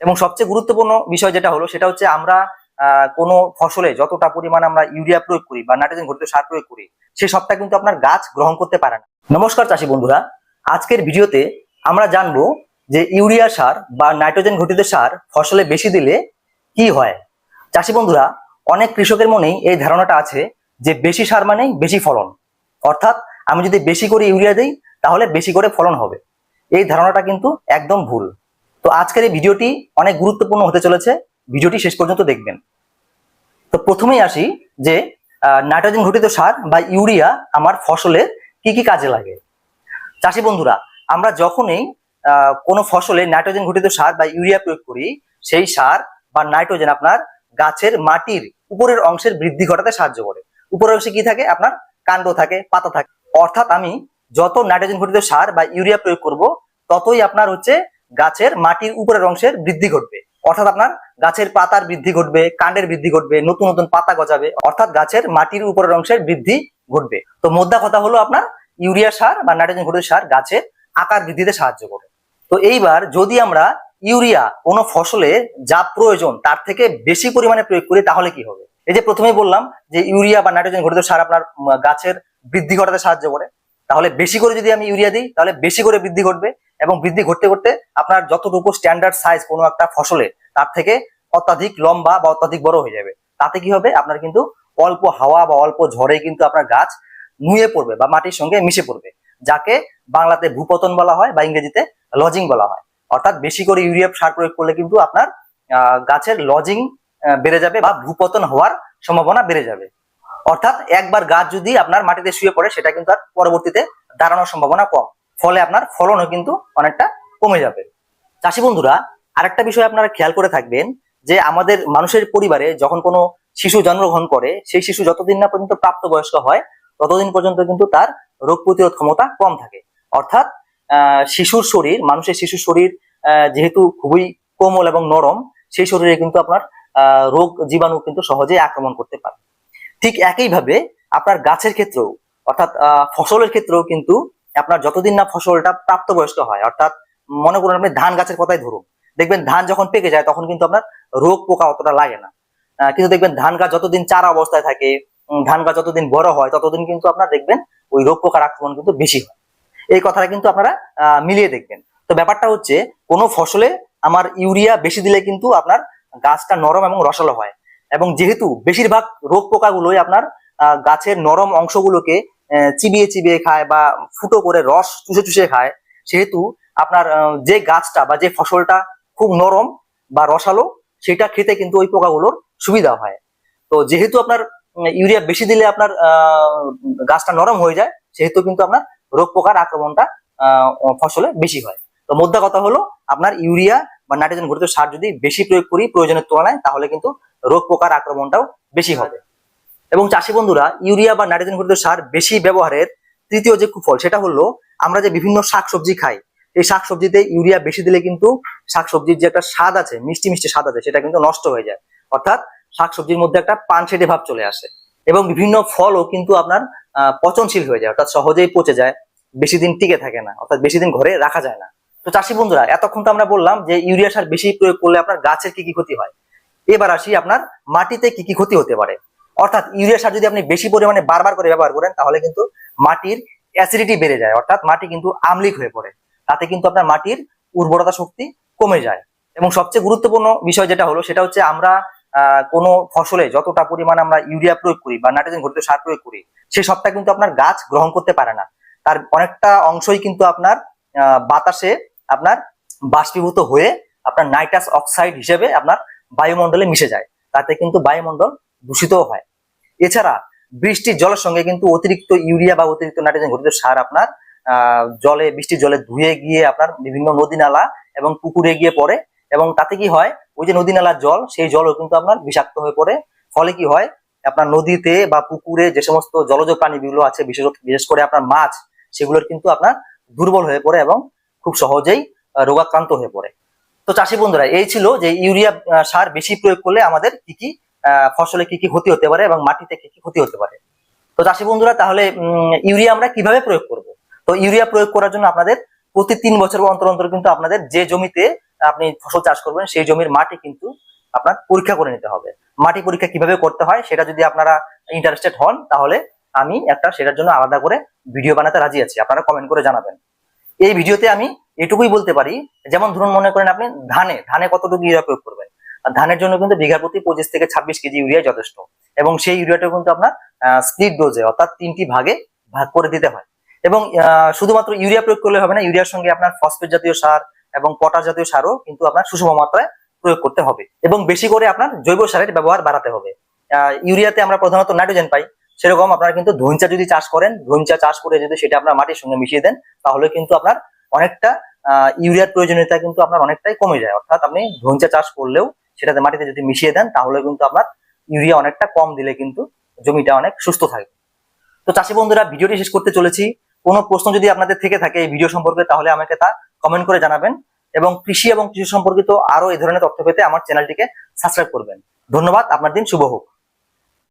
এবং সবচেয়ে গুরুত্বপূর্ণ বিষয় যেটা হলো সেটা হচ্ছে আমরা কোনো ফসলে যতটা পরিমাণ আমরা ইউরিয়া প্রয়োগ করি বা নাইট্রোজেন ঘটিত সার প্রয়োগ করি, সে সবটা কিন্তু আপনার গাছ গ্রহণ করতে পারে না। নমস্কার চাষি বন্ধুরা, আজকের ভিডিওতে আমরা জানব যে ইউরিয়া সার বা নাইট্রোজেন ঘটিত সার ফসলে বেশি দিলে কি হয়। চাষি বন্ধুরা, অনেক কৃষকের মনেই এই ধারণাটা আছে যে বেশি সার মানেই বেশি ফলন। অর্থাৎ আমি যদি বেশি করে ইউরিয়া দিই, তাহলে বেশি করে ফলন হবে। এই ধারণাটা কিন্তু একদম ভুল। তো আজকের এই ভিডিওটি অনেক গুরুত্বপূর্ণ হতে চলেছে। ভিডিওটি শেষ পর্যন্ত দেখবেন। তো প্রথমেই আসি যে নাইট্রোজেন ঘটিত সার বা ইউরিয়া আমার ফসলে কি কি কাজে লাগে? চাষি বন্ধুরা, আমরা যখনই কোনো ফসলে নাইট্রোজেন ঘটিত সার বা ইউরিয়া প্রয়োগ করি, সেই সার বা নাইট্রোজেন আপনার গাছের মাটির উপরের অংশের বৃদ্ধি ঘটাতে সাহায্য করে। উপরের অংশে কি থাকে? আপনার কাণ্ড থাকে, পাতা থাকে। অর্থাৎ আমি যত নাইট্রোজেন ঘটিত সার বা ইউরিয়া প্রয়োগ করব, ততই আপনার হচ্ছে গাছের মাটির উপরের অংশের বৃদ্ধি ঘটবে। অর্থাৎ আপনার গাছের পাতার বৃদ্ধি ঘটবে, কাণ্ডের বৃদ্ধি ঘটবে, নতুন নতুন পাতা গজাবে, অর্থাৎ গাছের মাটির উপরের অংশের বৃদ্ধি ঘটবে। তো মোদ্দা কথা হলো আপনার ইউরিয়া সার বা নাইট্রোজেন ঘটিত সার গাছের আকার বৃদ্ধিতে সাহায্য করে। তো এইবার যদি আমরা ইউরিয়া কোনো ফসলে যা প্রয়োজন তার থেকে বেশি পরিমাণে প্রয়োগ করি তাহলে কি হবে? এই যে প্রথমেই বললাম যে ইউরিয়া বা নাইট্রোজেন ঘটিত সার আপনার গাছের বৃদ্ধি ঘটাতে সাহায্য করে। তাহলে বেশি করে যদি আমি ইউরিয়া দিই, তাহলে বেশি করে বৃদ্ধি ঘটবে এবং বৃদ্ধি ঘটতে ঘটতে আপনার যতটুকু স্ট্যান্ডার্ড সাইজ কোনো একটা ফসলে, তার থেকে অত্যাধিক লম্বা বা অত্যাধিক বড় হয়ে যাবে। তাতে কি হবে? আপনার কিন্তু অল্প হাওয়া বা অল্প ঝড়ে কিন্তু আপনার গাছ নুয়ে পড়বে বা মাটির সঙ্গে মিশে পড়বে, যাকে বাংলাতে ভূপতন বলা হয় বা ইংরেজিতে লজিং বলা হয়। অর্থাৎ বেশি করে ইউরিয়া সার প্রয়োগ করলে কিন্তু আপনার গাছের লজিং বেড়ে যাবে বা ভূপতন হওয়ার সম্ভাবনা বেড়ে যাবে। অর্থাৎ একবার গাছ যদি আপনার মাটিতে শুয়ে পড়ে, সেটা কিন্তু আর পরবর্তীতে দাঁড়ানোর সম্ভাবনা কম। ফলে আপনার ফলনও কিন্তু অনেকটা কমে যাবে। চাষি বন্ধুরা, আরেকটা বিষয় আপনারা খেয়াল করে থাকবেন যে আমাদের মানুষের পরিবারে যখন কোনো শিশু জন্মগ্রহণ করে, সেই শিশু যতদিন না পর্যন্ত প্রাপ্তবয়স্ক হয়, ততদিন পর্যন্ত কিন্তু তার রোগ প্রতিরোধ ক্ষমতা কম থাকে। অর্থাৎ শিশুর শরীর, মানুষের শিশুর শরীর যেহেতু খুবই কোমল এবং নরম, সেই শরীরে কিন্তু আপনার রোগ জীবাণু কিন্তু সহজেই আক্রমণ করতে পারে। ঠিক একইভাবে আপনার গাছের ক্ষেত্রেও, অর্থাৎ ফসলের ক্ষেত্রেও কিন্তু আপনার যতদিন না ফসলটা প্রাপ্তবয়স্ক হয়, অর্থাৎ মনে করুন আপনি ধান গাছের কথাই ধরুন, দেখবেন ধান যখন পেকে যায় তখন কিন্তু আপনার রোগ পোকা অতটা লাগে না। কিন্তু দেখবেন ধান গাছ যতদিন চারা অবস্থায় থাকে ধান গাছ যতদিন বড় হয় ততদিন কিন্তু আপনার দেখবেন ওই রোগ পোকার আক্রমণ কিন্তু বেশি হয়। এই কথাটা কিন্তু আপনারা মিলিয়ে দেখবেন। তো ব্যাপারটা হচ্ছে, কোনো ফসলে আমার ইউরিয়া বেশি দিলে কিন্তু আপনার গাছটা নরম এবং রসালো হয়। এবং যেহেতু বেশিরভাগ রোগ পোকাগুলোই আপনার গাছের নরম অংশগুলোকে চিবিয়ে চিবিয়ে খায় বা ফুটো করে রস চুষে চুষে খায়, সেহেতু আপনার যে গাছটা বা যে ফসলটা খুব নরম বা রসালো, সেটা খেতে কিন্তু ওই পোকাগুলোর সুবিধা হয়। তো যেহেতু আপনার ইউরিয়া বেশি দিলে আপনার গাছটা নরম হয়ে যায়, সেহেতু কিন্তু আপনার রোগ পোকার আক্রমণটা ফসলে বেশি হয়। তো মোদ্দা কথা হলো, আপনার ইউরিয়া বা নাইট্রোজেন ঘটিত সার যদি বেশি প্রয়োগ করি প্রয়োজনের তুলনায়, তাহলে কিন্তু রোগ পোকার আক্রমণটাও বেশি হবে। এবং চাষি বন্ধুরা, ইউরিয়া বা নাইট্রোজেন ঘটিত সার বেশি ব্যবহারের তৃতীয় যে কুফল, সেটা হলো আমরা যে বিভিন্ন শাকসবজি খাই, এই শাকসবজিতে ইউরিয়া বেশি দিলে কিন্তু শাকসবজির যে একটা স্বাদ আছে, মিষ্টি মিষ্টি স্বাদ আছে, সেটা কিন্তু নষ্ট হয়ে যায়। অর্থাৎ শাকসবজির মধ্যে একটা পানসেটে ভাব চলে আসে। এবং বিভিন্ন ফলও কিন্তু আপনার পচনশীল হয়ে যায়, অর্থাৎ সহজেই পচে যায়, বেশি দিন টিকে থাকে না, অর্থাৎ বেশি দিন ঘরে রাখা যায় না। তো চাষি বন্ধুরা, এতক্ষণ তো আমরা বললাম যে ইউরিয়া সার বেশি প্রয়োগ করলে আপনার গাছের কি কি ক্ষতি হয়? এবার আসি আপনার মাটিতে কি কি ক্ষতি হতে পারে। অর্থাৎ ইউরিয়া সার যদি আপনি বেশি পরিমাণে বারবার করে ব্যবহার করেন, তাহলে কিন্তু মাটির অ্যাসিডিটি বেড়ে যায়। অর্থাৎ মাটি কিন্তু আমলিক হয়ে পড়ে। তাতে কিন্তু আপনার মাটির উর্বরতা শক্তি কমে যায়। এবং সবচেয়ে গুরুত্বপূর্ণ বিষয় যেটা হলো, সেটা হচ্ছে আমরা কোনো ফসলে যতটা পরিমাণ আমরা ইউরিয়া প্রয়োগ করি বা নাইট্রোজেন ঘটিত সার প্রয়োগ করি সেই সবটা কিন্তু আপনার গাছ গ্রহণ করতে পারে না। তার অনেকটা অংশই কিন্তু আপনার বাতাসে আপনার বাষ্পীভূত হয়ে আপনার নাইট্রাস অক্সাইড হিসেবে আপনার বায়ুমণ্ডলে মিশে যায়, তাতে কিন্তু বায়ুমণ্ডল দূষিত হয়। এছাড়া বৃষ্টির জলের সঙ্গে কিন্তু অতিরিক্ত ইউরিয়া বা অতিরিক্ত নাইট্রোজেন ঘটিত সার আপনার জলে, বৃষ্টির জলে ধুয়ে গিয়ে আপনার বিভিন্ন নদী নালা এবং পুকুরে গিয়ে পড়ে এবং তাতে কি হয়, ওই যে নদী নালার জল, সেই জলও কিন্তু আপনার বিষাক্ত হয়ে পড়ে। ফলে কি হয়, আপনার নদীতে বা পুকুরে যে সমস্ত জলজ প্রাণীগুলো আছে, বিশেষ বিশেষ করে আপনার মাছ, সেগুলোর কিন্তু আপনার দুর্বল হয়ে পড়ে এবং খুব সহজেই রোগাক্রান্ত হয়ে পড়ে। তো চাষি বন্ধুরা, এই ছিল যে ইউরিয়া সার বেশি প্রয়োগ করলে আমাদের কি কি ফসলে কি কি ক্ষতি হতে পারে এবং মাটিতে কি কি ক্ষতি হতে পারে। তো চাষি বন্ধুরা, তাহলে ইউরিয়া আমরা কীভাবে প্রয়োগ করব? তো ইউরিয়া প্রয়োগ করার জন্য আপনাদের প্রতি তিন বছর অন্তর অন্তর কিন্তু আপনাদের যে জমিতে আপনি ফসল চাষ করবেন, সেই জমির মাটি কিন্তু আপনার পরীক্ষা করে নিতে হবে। মাটি পরীক্ষা কীভাবে করতে হয়, সেটা যদি আপনারা ইন্টারেস্টেড হন, তাহলে আমি একটা সেটার জন্য আলাদা করে ভিডিও বানাতে রাজি আছি। আপনারা কমেন্ট করে জানাবেন। এই ভিডিওতে আমি এটুকুই বলতে পারি। যেমন ধরুন মনে করেন আপনি ধানে ধানে কতটুকু ইউরিয়া প্রয়োগ করবেন? ধানের জন্য কিন্তু বিঘা প্রতি পঁচিশ থেকে ছাব্বিশ কেজি ইউরিয়া যথেষ্ট। এবং সেই ইউরিয়াটা কিন্তু আপনার স্প্লিট ডোজে অর্থাৎ তিনটি ভাগে ভাগ করে দিতে হয়। এবং শুধুমাত্র ইউরিয়া প্রয়োগ করলে হবে না, ইউরিয়ার সঙ্গে আপনার ফসফেট জাতীয় সার এবং পটাশ জাতীয় সারও কিন্তু আপনার সুষম মাত্রায় প্রয়োগ করতে হবে। এবং বেশি করে আপনার জৈব সারের ব্যবহার বাড়াতে হবে। ইউরিয়াতে আমরা প্রধানত নাইট্রোজেন পাই। সেরকম আপনারা কিন্তু ধইঞ্চা যদি চাষ করেন ধইঞ্চা চাষ করে যদি সেটা আপনার মাটির সঙ্গে মিশিয়ে দেন, তাহলে কিন্তু আপনার অনেকটা ইউরিয়ার প্রয়োজনীয়তা কিন্তু আপনার অনেকটাই কমে যায়। অর্থাৎ আপনি ধইঞ্চা চাষ করলেও সেটাতে মাটিতে যদি মিশিয়ে দেন, তাহলে কিন্তু আপনার ইউরিয়া অনেকটা কম দিলে কিন্তু জমিটা অনেক সুস্থ থাকবে। তো চাষি বন্ধুরা, ভিডিওটি শেষ করতে চলেছি। কোনো প্রশ্ন যদি আপনাদের থেকে থাকে এই ভিডিও সম্পর্কে, তাহলে আমাকে তা কমেন্ট করে জানাবেন এবং কৃষি এবং কৃষি সম্পর্কিত আরও এই ধরনের তথ্য পেতে আমার চ্যানেলটিকে সাবস্ক্রাইব করবেন। ধন্যবাদ, আপনার দিন শুভ হোক।